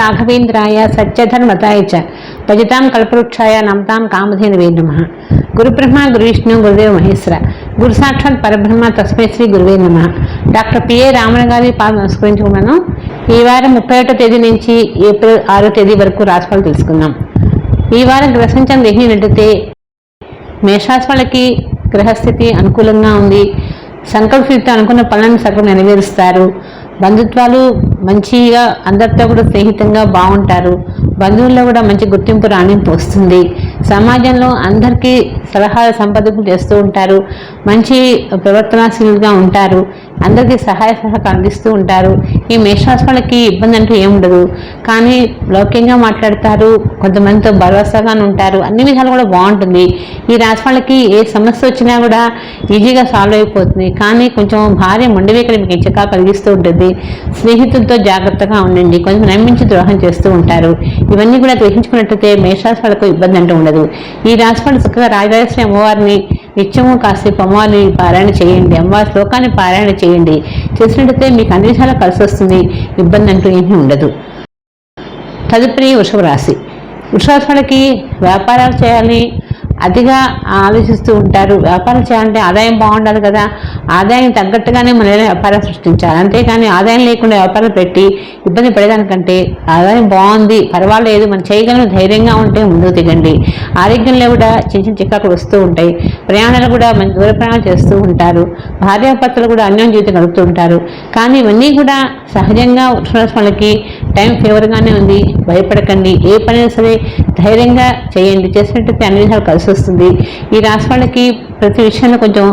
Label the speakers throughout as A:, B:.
A: రాఘవేంద్రాయ సత్యధర్మతాయ చ భజతాం కల్పవృక్షాయ నమతాం కామధేనువే నమ గురుబ్రహ్మ గురువిష్ణు గురుదేవ మహేశ్వర గురు సాక్షాత్ పరబ్రహ్మ తస్మై శ్రీ గురువే నమ డాక్టర్ పిఏ రామణ గారి పాద నమస్కరించుకున్నాను ఈ వారం ముప్పై ఒకటో తేదీ నుంచి ఏప్రిల్ ఆరో తేదీ వరకు రాశిఫలం తెలుసుకుందాం ఈ వారం గ్రహించని గ్రహినట్లయితే మేషరాశి గ్రహస్థితి అనుకూలంగా ఉంది సంకల్పిత అనుకున్న పనులను సగం నెరవేరుస్తారు బంధుత్వాలు మంచిగా అందరితో కూడా స్నేహితంగా బాగుంటారు బంధువుల్లో కూడా మంచి గుర్తింపు రాణింపు వస్తుంది సమాజంలో అందరికీ సలహాలు సంపదకులు చేస్తూ ఉంటారు మంచి ప్రవర్తనాశీలుగా ఉంటారు అందరికీ సహాయ సహకారం అందిస్తూ ఉంటారు ఈ మేషరాశి వాళ్ళకి ఇబ్బంది అంటూ ఏముండదు కానీ లౌక్యంగా మాట్లాడతారు కొంతమందితో భరోసాగానే ఉంటారు అన్ని విధాలు కూడా బాగుంటుంది ఈ రాశి వాళ్ళకి ఏ సమస్య వచ్చినా కూడా ఈజీగా సాల్వ్ అయిపోతుంది కానీ కొంచెం భార్య మొండివేకలు మీకు ఇచ్చకా కలిగిస్తూ ఉంటుంది స్నేహితులతో జాగ్రత్తగా ఉండండి కొంచెం నమ్మించి ద్రోహం చేస్తూ ఉంటారు ఇవన్నీ కూడా గ్రహించుకున్నట్టయితే మేషరాశి వాళ్ళకు ఇబ్బంది అంటూ ఉండదు ఈ రాశి వాళ్ళు చక్కగా రాజరాశ్రీ అమ్మవారిని నిత్యము కాసేపు అమ్మవారిని పారాయణ చేయండి అమ్మవారి శ్లోకాన్ని పారాయణ చేయండి చేసినట్టయితే మీకు అన్ని విషయాలు కలిసి వస్తుంది ఇబ్బంది అంటూ ఏమీ ఉండదు తదుపరి వృషభ రాశి వృషభ వ్యాపారాలు చేయాలి అతిగా ఆలోచిస్తూ ఉంటారు వ్యాపారం చేయాలంటే ఆదాయం బాగుండాలి కదా ఆదాయం తగ్గట్టుగానే మన వ్యాపారం సృష్టించాలి అంతేకాని ఆదాయం లేకుండా వ్యాపారం పెట్టి ఇబ్బంది పడేదానికంటే ఆదాయం బాగుంది పర్వాలేదు మనం చేయగలను ధైర్యంగా ఉంటే ముందుకు దిగండి ఆరోగ్యంలో కూడా చిన్న చిన్న చిక్కాకులు వస్తూ ఉంటాయి ప్రయాణాలు కూడా మంచి దూర ప్రయాణాలు చేస్తూ ఉంటారు భార్యాపత్రులు కూడా అన్యోన్య జీవితం గడుపుతూ ఉంటారు కానీ ఇవన్నీ కూడా సహజంగా వాళ్ళకి టైం ఫేవర్గానే ఉంది భయపడకండి ఏ పని సరే ధైర్యంగా చేయండి చేసినట్టు అన్ని విధాలు కలిసి వస్తుంది ఈ రాశి వాళ్ళకి ప్రతి విషయంలో కొంచెం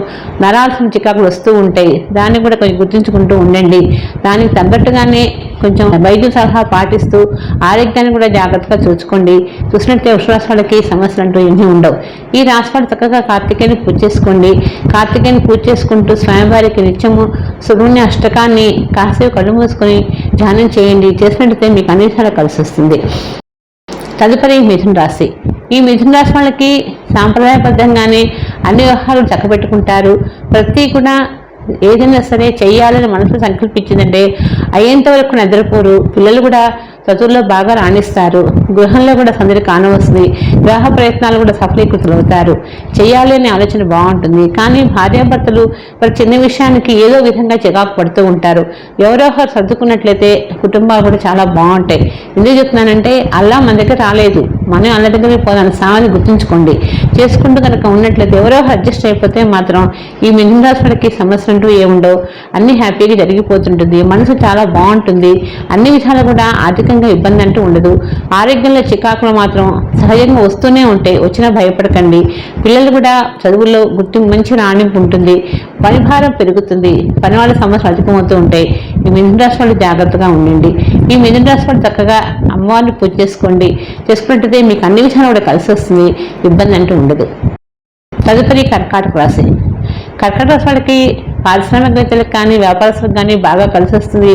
A: నరాల్సిన చికాకులు వస్తూ ఉంటాయి దాన్ని కూడా కొంచెం గుర్తుంచుకుంటూ ఉండండి దానికి తగ్గట్టుగానే కొంచెం వైద్యుల సలహా పాటిస్తూ ఆరోగ్యాన్ని కూడా జాగ్రత్తగా చూసుకోండి చూసినట్లయితే వృషరాశి వాళ్ళకి సమస్యలు అంటూ ఏమీ ఉండవు ఈ రాశి వాళ్ళు చక్కగా కార్తీకేయని పూజ చేసుకోండి కార్తీకేయని పూజ చేసుకుంటూ స్వామివారికి నిత్యము సుగుణ్య అష్టకాన్ని కాసేపు కళ్ళు మూసుకొని ధ్యానం చేయండి చేసినట్లయితే మీకు అన్ని కలిసి వస్తుంది తదుపరి మిథున రాశి ఈ మిథున రాశి వాళ్ళకి సాంప్రదాయబద్ధంగానే అన్ని వ్యవహారాలు చక్కబెట్టుకుంటారు ప్రతి కూడా ఏదైనా సరే చేయాలని మనసు సంకల్పించిందంటే అయ్యేంత వరకు నిద్రపోరు పిల్లలు కూడా చదువుల్లో బాగా రాణిస్తారు గృహంలో కూడా సందడి కానవస్తుంది వివాహ ప్రయత్నాలు కూడా సఫలీకృతులు అవుతారు చేయాలి అనే ఆలోచన బాగుంటుంది కానీ భార్యాభర్తలు మరి చిన్న విషయానికి ఏదో విధంగా చికాకు పడుతూ ఉంటారు ఎవరో ఒకరు సర్దుకున్నట్లయితే కుటుంబాలు కూడా చాలా బాగుంటాయి ఎందుకు చెప్తున్నానంటే అల్లా మన దగ్గర రాలేదు మనం అల్ల దగ్గరికి పోదాం సామని గుర్తుంచుకోండి చేసుకుంటూ కనుక ఉన్నట్లయితే ఎవరో అడ్జస్ట్ అయిపోతే మాత్రం ఈ మిథున రాశి వాళ్ళకి సమస్య అంటూ ఏముండవు అన్ని హ్యాపీగా జరిగిపోతుంటుంది మనసు చాలా బాగుంటుంది అన్ని విధాలు కూడా ఆర్థికంగా ఇబ్బంది అంటూ ఉండదు ఆరోగ్యంలో చికాకులు మాత్రం సహజంగా వస్తూనే ఉంటాయి వచ్చినా భయపడకండి పిల్లలు కూడా చదువుల్లో గుర్తింపు మంచి రాణింపు ఉంటుంది పరిభారం పెరుగుతుంది పని వాళ్ళ సమస్యలు అధికమవుతూ ఉంటాయి ఈ మిథున రాశి వాళ్ళు జాగ్రత్తగా ఉండండి ఈ మిథున రాశి వాళ్ళు చక్కగా అమ్మవారిని పూజ చేసుకోండి చేసుకున్నట్టయితే మీకు అన్ని విషయాలు కూడా కలిసి వస్తుంది ఇబ్బంది అంటూ ఉండదు తదుపరి కర్కాటక రాశి కర్కాటక రాశి వాళ్ళకి పారిశ్రామికవేత్తలకు కానీ వ్యాపారస్తులకు కానీ బాగా కలిసి వస్తుంది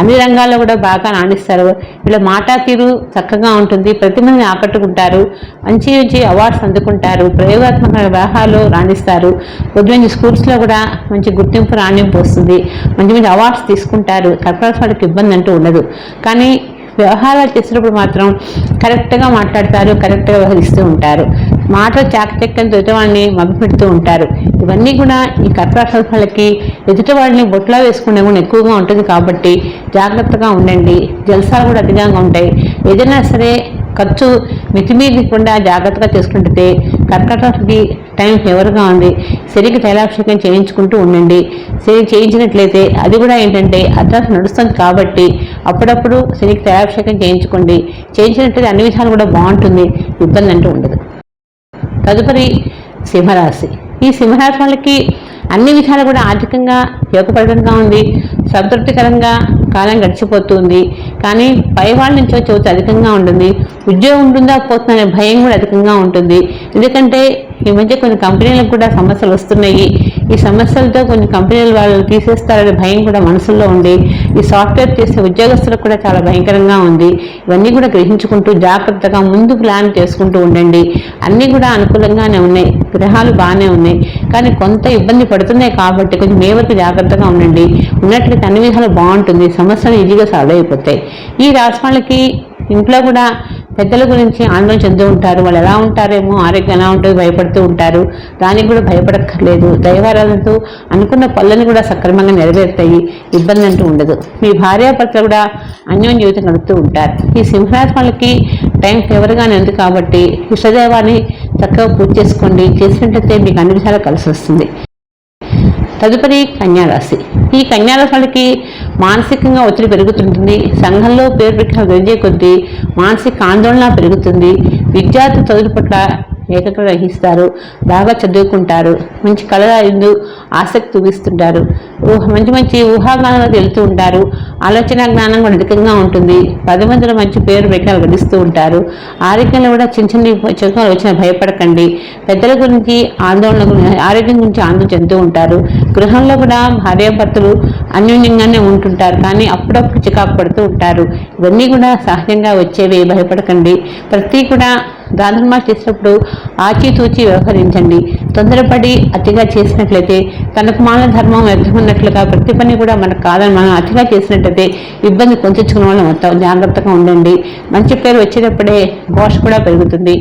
A: అన్ని రంగాల్లో కూడా బాగా రాణిస్తారు వీళ్ళ మాట తీరు చక్కగా ఉంటుంది ప్రతి మందిని ఆకట్టుకుంటారు మంచి మంచి అవార్డ్స్ అందుకుంటారు ప్రయోగాత్మక వివాహాలు రాణిస్తారు కొద్ది మంచి స్కూల్స్లో కూడా మంచి గుర్తింపు రాణింపు వస్తుంది మంచి మంచి అవార్డ్స్ తీసుకుంటారు కర్పరస్ వాళ్ళకి ఇబ్బంది అంటూ ఉండదు కానీ వ్యవహారాలు చేసినప్పుడు మాత్రం కరెక్ట్గా మాట్లాడతారు కరెక్ట్గా వ్యవహరిస్తూ ఉంటారు మాటలు చాకచక్యంతో ఎదుటివాళ్ళని మభపెడుతూ ఉంటారు ఇవన్నీ కూడా ఈ కర్కాశం వాళ్ళకి ఎదుటివాళ్ళని బొట్లా వేసుకునే కూడా ఎక్కువగా ఉంటుంది కాబట్టి జాగ్రత్తగా ఉండండి జలసాలు కూడా అధికంగా ఉంటాయి ఏదైనా సరే ఖర్చు మితిమీరకుండా జాగ్రత్తగా చేసుకుంటే కర్కాటకి టైం ఫేవర్గా ఉంది శనికి తైలాభిషేకం చేయించుకుంటూ ఉండండి శని చేయించినట్లయితే అది కూడా ఏంటంటే అర్ధాశ నడుస్తుంది కాబట్టి అప్పుడప్పుడు శనికి తైలాభిషేకం చేయించుకోండి చేయించినట్లయితే అన్ని విధాలు కూడా బాగుంటుంది ఇబ్బంది అంటూ ఉండదు తదుపరి సింహరాశి ఈ సింహరాశి వాళ్ళకి అన్ని విధాలు కూడా ఆర్థికంగా యోగపడడంగా ఉంది సంతృప్తికరంగా కాలం గడిచిపోతుంది కానీ పై వాళ్ళ నుంచి వచ్చే ఒత్తిడి అధికంగా ఉంటుంది ఉద్యోగం ఉంటుందా పోతుందనే భయం కూడా అధికంగా ఉంటుంది ఎందుకంటే ఈ మధ్య కొన్ని కంపెనీలకు కూడా సమస్యలు వస్తున్నాయి ఈ సమస్యలతో కొన్ని కంపెనీలు వాళ్ళు తీసేస్తారనే భయం కూడా మనసులో ఉంది ఈ సాఫ్ట్వేర్ చేసే ఉద్యోగస్తులకు కూడా చాలా భయంకరంగా ఉంది ఇవన్నీ కూడా గ్రహించుకుంటూ జాగ్రత్తగా ముందు ప్లాన్ చేసుకుంటూ ఉండండి అన్నీ కూడా అనుకూలంగానే ఉన్నాయి గ్రహాలు బాగానే ఉన్నాయి కానీ కొంత ఇబ్బంది పడుతున్నాయి కాబట్టి కొంచెం మే వరకు జాగ్రత్తగా ఉండండి ఉన్నట్లయితే అన్ని విధాలు బాగుంటుంది సమస్యలు ఈజీగా సాల్వ్ అయిపోతాయి ఈ రాష్ట్రాలకి ఇంట్లో కూడా పెద్దల గురించి ఆందోళన చెందుతూ ఉంటారు వాళ్ళు ఎలా ఉంటారేమో ఆరోగ్యం ఎలా ఉంటుంది భయపడుతూ ఉంటారు దానికి కూడా భయపడక్కర్లేదు దైవారాధనతో అనుకున్న పనులను కూడా సక్రమంగా నెరవేరుతాయి ఇబ్బంది అంటూ ఉండదు మీ భార్యాభర్తలు కూడా అన్యోన్య జీవితం గడుపుతూ ఉంటారు ఈ సింహరాశి వాళ్ళకి టైం ఫేవర్గానే ఉంది కాబట్టి కృష్ణదేవాన్ని చక్కగా పూజ చేసుకోండి చేసినట్లయితే మీకు అన్ని విషయాలు కలిసి వస్తుంది తదుపరి కన్యారాశి ఈ కన్యారాశి మానసికంగా ఒత్తిడి పెరుగుతుంటుంది సంఘంలో పేరు ప్రఖ్యాలు పెరిగే కొద్దీ మానసిక ఆందోళన పెరుగుతుంది విద్యార్థి చదువు పట్ల ఏకత గ్రహిస్తారు బాగా చదువుకుంటారు మంచి కళల ఎందు ఆసక్తి చూపిస్తుంటారు మంచి మంచి ఊహాగానాలకు వెళ్తూ ఉంటారు ఆలోచన జ్ఞానం కూడా అధికంగా ఉంటుంది పది మందిలో మంచి పేరు పెట్టాలి గడిస్తూ ఉంటారు ఆరోగ్యంలో కూడా చిన్న చిన్న చిన్న వచ్చిన భయపడకండి పెద్దల గురించి ఆందోళన గురించి ఆరోగ్యం గురించి ఆందోళన చెందుతూ ఉంటారు గృహంలో కూడా భార్యాభర్తలు అన్యోన్యంగానే ఉంటుంటారు కానీ అప్పుడప్పుడు చికాకు పడుతూ ఉంటారు ఇవన్నీ కూడా సహజంగా వచ్చేవి భయపడకండి ప్రతి కూడా రాధన్ మాస్ చేసినప్పుడు ఆచితూచి వ్యవహరించండి తొందరపడి అతిగా చేసినట్లయితే తనకు మాన ధర్మం వ్యర్థమన్నట్లుగా ప్రతి పని కూడా మనకు కాదని మనం అతిగా చేసినట్లయితే ఇబ్బంది కొంచుకున్న వాళ్ళం అవుతాం జాగ్రత్తగా ఉండండి మంచి పేరు వచ్చేటప్పుడే ఘోష కూడా పెరుగుతుంది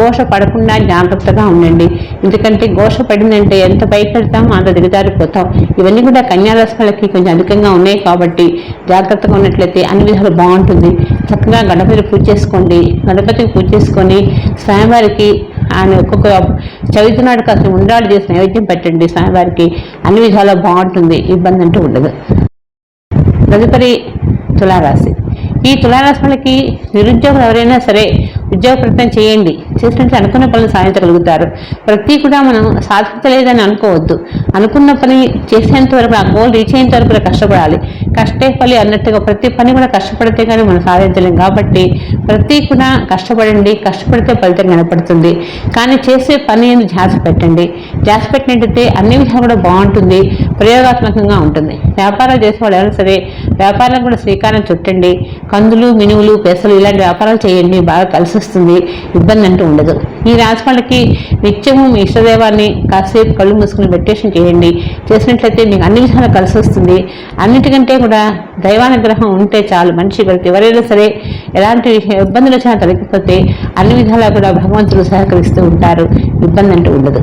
A: ఘోష పడకుండా జాగ్రత్తగా ఉండండి ఎందుకంటే ఘోష పడిందంటే ఎంత భయపెడతామో అంత దిగజారిపోతాం ఇవన్నీ కూడా కన్యారాశి కొంచెం అధికంగా ఉన్నాయి కాబట్టి జాగ్రత్తగా ఉన్నట్లయితే అన్ని విధాలు బాగుంటుంది చక్కగా గణపతి పూజ చేసుకోండి గణపతికి పూజ చేసుకొని స్వామివారికి ఆయన ఒక్కొక్క చవితి నాడు కాస్త ఉండాలి చేసి నైవేద్యం పెట్టండి స్వామివారికి అన్ని విధాలు బాగుంటుంది ఇబ్బంది అంటూ ఉండదు తదుపరి తులారాశి ఈ తులారాశి వాళ్ళకి నిరుద్యోగులు ఎవరైనా సరే ఉద్యోగ ప్రయత్నం చేయండి చేసినట్లు అనుకున్న పనులు సాధించగలుగుతారు ప్రతి కూడా మనం సాధించలేదని అనుకోవద్దు అనుకున్న పని చేసేంత వరకు ఆ గోల్ రీచ్ అయ్యేంత వరకు కూడా కష్టపడాలి కష్టే పని అన్నట్టుగా ప్రతి పని కూడా కష్టపడితే కానీ మనం సాధించలేం కాబట్టి ప్రతి కూడా కష్టపడండి కష్టపడితే ఫలితం కనపడుతుంది కానీ చేసే పని అని ధ్యాస పెట్టండి ధ్యాస పెట్టినట్టయితే అన్ని విధాలు కూడా బాగుంటుంది ప్రయోగాత్మకంగా ఉంటుంది వ్యాపారాలు చేసేవాళ్ళు ఎవరైనా సరే వ్యాపారాలకు కూడా శ్రీకారం చుట్టండి కందులు మినువులు పెసలు ఇలాంటి వ్యాపారాలు చేయండి బాగా కలిసి వస్తుంది ఇబ్బంది అంటూ ఉండదు ఈ రాశి వాళ్ళకి నిత్యము మీ ఇష్టదేవాన్ని కాసేపు కళ్ళు మూసుకుని మెడిటేషన్ చేయండి చేసినట్లయితే మీకు అన్ని విధాలు కలిసి వస్తుంది అన్నిటికంటే కూడా దైవానుగ్రహం ఉంటే చాలు మనిషి ప్రతి ఎవరైనా సరే ఎలాంటి ఇబ్బందులు వచ్చినా తొలగిపోతే అన్ని విధాలా కూడా భగవంతుడు సహకరిస్తూ ఉంటారు ఇబ్బంది అంటూ ఉండదు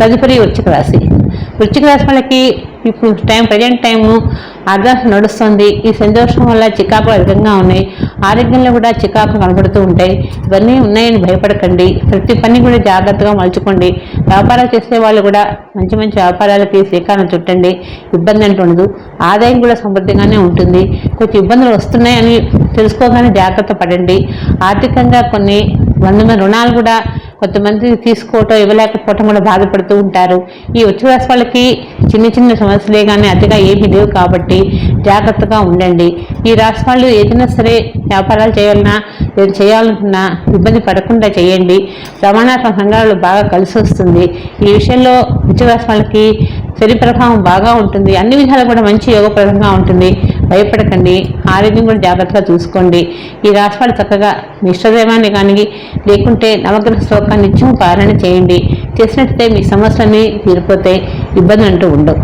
A: తదుపరి వృచ్చిక రాశి వృచ్చిక రాశి వాళ్ళకి ఇప్పుడు టైం ప్రజెంట్ టైము అడ్వాన్స్ నడుస్తుంది ఈ సంతోషం వల్ల చికాకులు అధికంగా ఉన్నాయి ఆరోగ్యంలో కూడా చికాకు కనబడుతూ ఉంటాయి ఇవన్నీ ఉన్నాయని భయపడకండి ప్రతి పని కూడా జాగ్రత్తగా మలుచుకోండి వ్యాపారాలు చేసే వాళ్ళు కూడా మంచి మంచి వ్యాపారాలకి శ్రీకారం చుట్టండి ఇబ్బంది అంటూ ఉండదు ఆదాయం కూడా సమృద్ధిగానే ఉంటుంది కొంచెం ఇబ్బందులు వస్తున్నాయని తెలుసుకోగానే జాగ్రత్త పడండి ఆర్థికంగా కొన్ని మంది రుణాలు కూడా కొంతమంది తీసుకోవటం ఇవ్వలేకపోవటం కూడా బాధపడుతూ ఉంటారు ఈ ఉచ్చరాశి వాళ్ళకి చిన్న చిన్న సమస్యలే కానీ అతిగా ఏమీ లేవు కాబట్టి జాగ్రత్తగా ఉండండి ఈ రాష్ట్ర వాళ్ళు ఏదైనా సరే వ్యాపారాలు చేయాలన్నా చేయాలనుకున్నా ఇబ్బంది పడకుండా చేయండి రవాణాత్మక సంఘాలు బాగా కలిసి వస్తుంది ఈ విషయంలో ఉచ్చరాశి వాళ్ళకి శరీర ప్రభావం బాగా ఉంటుంది అన్ని విధాలు కూడా మంచి యోగప్రదంగా ఉంటుంది భయపడకండి ఆరోగ్యం కూడా జాగ్రత్తగా చూసుకోండి ఈ రాష్ట్రాలు చక్కగా నిష్టదైవాన్ని కానీ లేకుంటే నవగ్రహ శ్లోకాన్ని ఇచ్చి పారాయణ చేయండి చేసినట్లయితే మీ సమస్యలన్నీ తీరిపోతే ఇబ్బంది అంటూ ఉండవు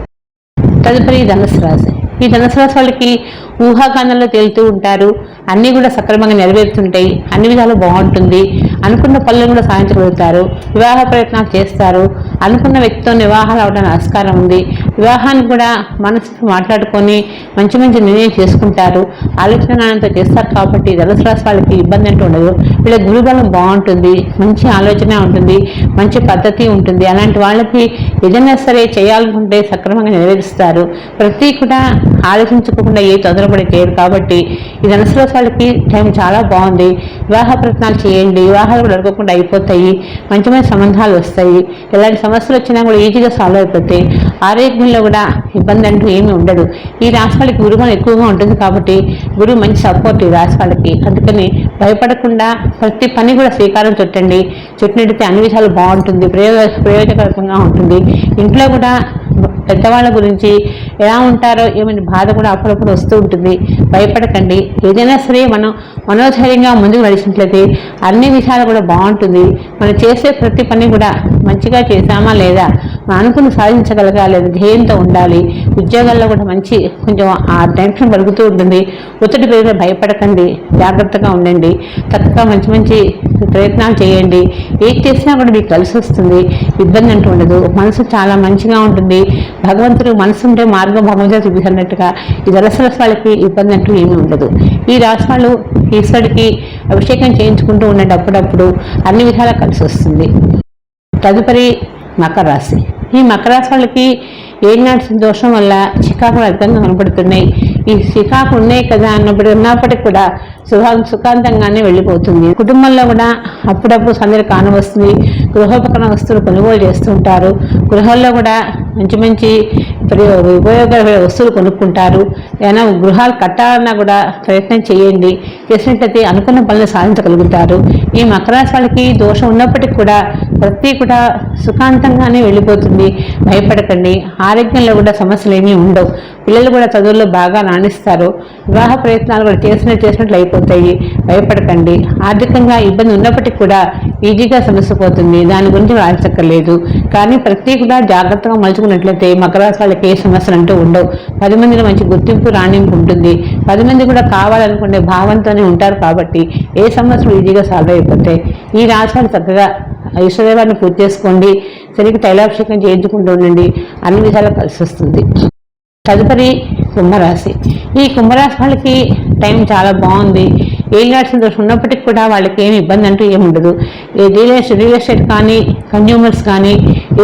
A: తదుపరి ధనుసు రాశి ఈ ధనుసు రాశి వాళ్ళకి ఊహాగానంలో తేలుతూ ఉంటారు అన్నీ కూడా సక్రమంగా నెరవేరుతుంటాయి అన్ని విధాలు బాగుంటుంది అనుకున్న పనులను కూడా సాధించగలుగుతారు వివాహ ప్రయత్నాలు చేస్తారు అనుకున్న వ్యక్తితో వివాహాలు అవడానికి ఆస్కారం ఉంది వివాహాన్ని కూడా మనసుతో మాట్లాడుకొని మంచి మంచి నిర్ణయం చేసుకుంటారు ఆలోచనతో చేస్తారు కాబట్టి ధనుసు రాశి వాళ్ళకి ఇబ్బంది అంటూ ఉండదు వీళ్ళ గురుబలం బాగుంటుంది మంచి ఆలోచన ఉంటుంది మంచి పద్ధతి ఉంటుంది అలాంటి వాళ్ళకి ఏదైనా సరే చేయాలనుకుంటే సక్రమంగా నెరవేరుస్తారు ప్రతి కూడా ఆలోచించుకోకుండా ఏ తొందరపడి చేయరు కాబట్టి ఈ ధనుసు రాశి వాళ్ళకి టైం చాలా బాగుంది వివాహ ప్రయత్నాలు చేయండి వివాహాలు కూడా అడగకుండా అయిపోతాయి మంచి మంచి సంబంధాలు వస్తాయి ఎలాంటి సమస్యలు వచ్చినా కూడా ఈజీగా సాల్వ్ అయిపోతాయి ఆరోగ్యంలో కూడా ఇబ్బంది అంటూ ఏమీ ఉండదు ఈ రాష్ట్రాలకి వాళ్ళకి గురువు ఎక్కువగా ఉంటుంది కాబట్టి గురువు మంచి సపోర్ట్ ఈ రాష్ట్రాలకి అందుకని భయపడకుండా ప్రతి పని కూడా శ్రీకారం చుట్టండి చుట్టినట్టయితే అన్ని విషయాలు బాగుంటుంది ప్రయోజ ప్రయోజకరంగా ఉంటుంది ఇంట్లో కూడా పెద్దవాళ్ళ గురించి ఎలా ఉంటారో ఏమైనా బాధ కూడా అప్పుడప్పుడు వస్తూ ఉంటుంది భయపడకండి ఏదైనా సరే మనం మనోధైర్యంగా ముందుకు నడిచినట్లయితే అన్ని విషయాలు కూడా బాగుంటుంది మనం చేసే ప్రతి పని కూడా మంచిగా చేశామా లేదా అనుకుని సాధించగలగాలి ధ్యేయంతో ఉండాలి ఉద్యోగాల్లో కూడా మంచి కొంచెం ఆ టెన్షన్ పెరుగుతూ ఉంటుంది ఒత్తిడి పెరిగిన భయపడకండి జాగ్రత్తగా ఉండండి చక్కగా మంచి మంచి ప్రయత్నాలు చేయండి ఏం చేసినా కూడా మీకు కలిసి వస్తుంది ఇబ్బంది అంటూ ఉండదు మనసు చాలా మంచిగా ఉంటుంది భగవంతుడు మనసు ఉంటే మార్గం భగవంతుడు చూపిస్తున్నట్టుగా ఈ దళసరస ఇబ్బంది అంటూ ఏమీ ఉండదు ఈ రాశి వాళ్ళు ఈశ్వరుడికి అభిషేకం చేయించుకుంటూ ఉండేటప్పుడప్పుడు అన్ని విధాలా కలిసి వస్తుంది తదుపరి మకర రాశి ఈ మకర రాశి వాళ్ళకి ఏనాటి దోషం వల్ల చికాకులు అధికంగా కనపడుతున్నాయి ఈ చికాకు ఉన్నాయి కదా అన్నప్పుడు ఉన్నప్పటికీ కూడా సుఖా సుఖాంతంగానే వెళ్ళిపోతుంది కుటుంబంలో కూడా అప్పుడప్పుడు సందడి కానవస్తుంది గృహోపకరణ వస్తువులు కొనుగోలు చేస్తుంటారు గృహాల్లో కూడా మంచి మంచి ఉపయోగకరమైన వస్తువులు కొనుక్కుంటారు ఏమైనా గృహాలు కట్టాలన్నా కూడా ప్రయత్నం చేయండి చేసినట్లయితే అనుకున్న పనులు సాధించగలుగుతారు ఈ మకర వాళ్ళకి దోషం ఉన్నప్పటికీ కూడా ప్రతి కూడా సుఖాంతంగానే వెళ్ళిపోతుంది భయపడకండి ఆరోగ్యంలో కూడా సమస్యలు ఏమీ ఉండవు పిల్లలు కూడా చదువుల్లో బాగా రాణిస్తారు వివాహ ప్రయత్నాలు కూడా చేసిన చేసినట్లు అయిపోతాయి భయపడకండి ఆర్థికంగా ఇబ్బంది ఉన్నప్పటికీ కూడా ఈజీగా సమస్య పోతుంది దాని గురించి ఆలోచక్కర్లేదు కానీ ప్రతి కూడా జాగ్రత్తగా మలుచుకున్నట్లయితే మకర వాళ్ళకి ఏ సమస్యలు అంటూ ఉండవు పది మందిలో మంచి గుర్తింపు రాణింపు ఉంటుంది పది మంది కూడా కావాలనుకునే భావంతోనే ఉంటారు కాబట్టి ఏ సమస్యలు ఈజీగా సాల్వ్ అయిపోతాయి ఈ రాశాలు చక్కగా ఈశ్వరదేవాన్ని పూర్తి చేసుకోండి శనికి తైలాభిషేకం చేయించుకుంటూ ఉండండి అన్ని విధాలు కలిసి వస్తుంది తదుపరి కుంభరాశి ఈ కుంభరాశి వాళ్ళకి టైం చాలా బాగుంది ఏలినాడు దోషం ఉన్నప్పటికీ కూడా వాళ్ళకి ఏమి ఇబ్బంది అంటూ ఏమి ఉండదు రియల్ ఎస్టేట్ రియల్ ఎస్టేట్ కానీ కన్జ్యూమర్స్ కానీ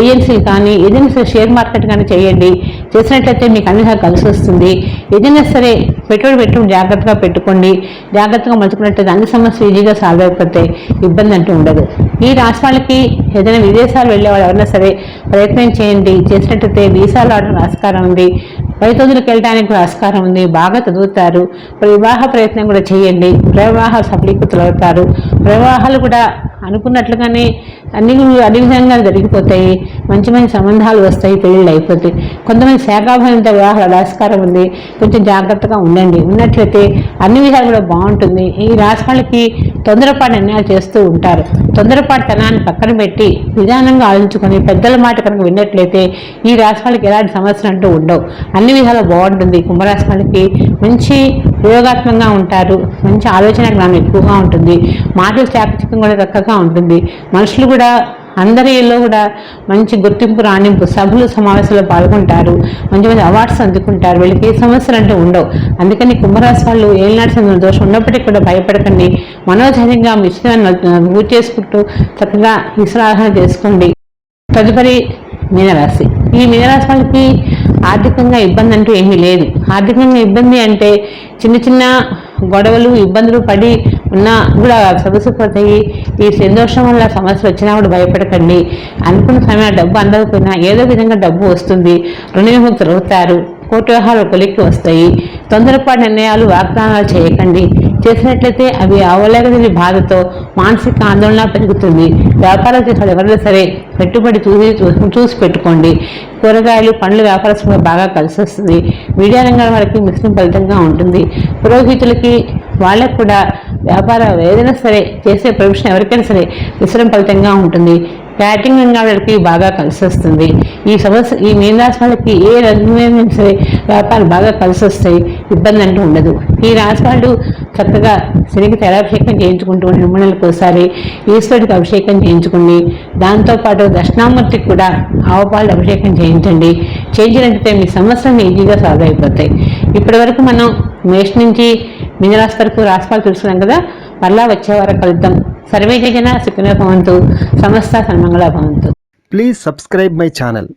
A: ఏజెన్సీలు కానీ ఏదైనా సరే షేర్ మార్కెట్ కానీ చేయండి చేసినట్లయితే మీకు అన్ని కలిసి వస్తుంది ఏదైనా సరే పెట్టుబడి పెట్టుకుని జాగ్రత్తగా పెట్టుకోండి జాగ్రత్తగా మలుచుకున్నట్లయితే అన్ని సమస్యలు ఈజీగా సాల్వ్ అయిపోతే ఇబ్బంది అంటూ ఉండదు ఈ వాళ్ళకి ఏదైనా విదేశాలు వెళ్ళే వాళ్ళు ఎవరైనా సరే ప్రయత్నం చేయండి చేసినట్లయితే వీసాలు ఆడడం ఆస్కారం ఉంది రైతులకు వెళ్ళడానికి ఆస్కారం ఉంది బాగా చదువుతారు వివాహ ప్రయత్నం కూడా చేయండి వివాహ సఫలీకృతులు అవుతారు వివాహాలు కూడా అనుకున్నట్లుగానే అన్ని అన్ని విధంగా జరిగిపోతాయి మంచి మంచి సంబంధాలు వస్తాయి పెళ్ళిళ్ళు అయిపోతాయి కొంతమంది శాఖాభయంతో వివాహ రాస్కారం ఉంది కొంచెం జాగ్రత్తగా ఉండండి ఉన్నట్లయితే అన్ని విధాలు కూడా బాగుంటుంది ఈ రాశి తొందరపాటు అన్యాయాలు చేస్తూ ఉంటారు తనాన్ని పక్కన పెట్టి నిదానంగా ఆలోచించుకొని పెద్దల మాట కనుక విన్నట్లయితే ఈ రాశి ఎలాంటి సమస్యలు అంటూ ఉండవు అన్ని విధాలు బాగుంటుంది కుంభరాశి మంచి ప్రయోగాత్మకంగా ఉంటారు మంచి ఆలోచన జ్ఞానం ఎక్కువగా ఉంటుంది మాటలు శాఖచికం కూడా చక్కగా ఉంటుంది మనుషులు కూడా అందరిలో కూడా మంచి గుర్తింపు రాణింపు సభలు సమావేశాల్లో పాల్గొంటారు మంచి మంచి అవార్డ్స్ అందుకుంటారు వీళ్ళకి ఏ సమస్యలు అంటే ఉండవు అందుకని కుంభరాశి వాళ్ళు ఏళ్ళనాటి సంబంధం దోషం ఉన్నప్పటికీ కూడా భయపడకండి మనోధైర్యంగా మీ ఇష్టాన్ని పూజ చేసుకుంటూ చక్కగా విశ్రాహన చేసుకోండి తదుపరి మీనరాశి ఈ మీనరాశి వాళ్ళకి ఆర్థికంగా ఇబ్బంది అంటూ ఏమీ లేదు ఆర్థికంగా ఇబ్బంది అంటే చిన్న చిన్న గొడవలు ఇబ్బందులు పడి ఉన్నా కూడా సొగసిపోతాయి ఈ సంతోషం వల్ల సమస్యలు వచ్చినా కూడా భయపడకండి అనుకున్న సమయంలో డబ్బు అందకపోయినా ఏదో విధంగా డబ్బు వస్తుంది రుణవిముక్తులు అవుతారు కోటి వ్యవహారాలు కొలిక్కి వస్తాయి తొందరపాటు నిర్ణయాలు వాగ్దానాలు చేయకండి చేసినట్లయితే అవి అవలేకలేని బాధతో మానసిక ఆందోళన పెరుగుతుంది వ్యాపారం చేసిన ఎవరైనా సరే పెట్టుబడి చూసి చూసి పెట్టుకోండి కూరగాయలు పండ్లు వ్యాపారస్తులకు బాగా కలిసి వస్తుంది మీడియా రంగం వారికి మిశ్రమ ఫలితంగా ఉంటుంది పురోహితులకి వాళ్ళకు కూడా వ్యాపారం ఏదైనా సరే చేసే ప్రవేశం ఎవరికైనా సరే మిశ్రమ ఫలితంగా ఉంటుంది బ్యాటింగ్ రంగం వాళ్ళకి బాగా కలిసి వస్తుంది ఈ సమస్య ఈ మీనరాశి వాళ్ళకి ఏ రంగు సరే వ్యాపారాలు బాగా కలిసి వస్తాయి ఇబ్బంది అంటూ ఉండదు ఈ రాశి వాళ్ళు చక్కగా శనికి తెరాభిషేకం చేయించుకుంటూ రెండు ఒకసారి ఈశ్వరుడికి అభిషేకం చేయించుకుని దాంతోపాటు దక్షిణామూర్తికి కూడా ఆవుపాలు అభిషేకం చేయించండి చేయించినట్టు మీ సమస్యలన్నీ ఈజీగా సాల్వ్ అయిపోతాయి ఇప్పటి వరకు మనం మేష్ నుంచి మీనరాశి వరకు రాశిపాలు తెలుసుకున్నాం కదా మళ్ళా వచ్చే వారం కలుద్దాం సర్వే జన సుఖమే భవంతు సమస్త సన్మంగళ భవంతు ప్లీజ్ సబ్స్క్రైబ్ మై ఛానల్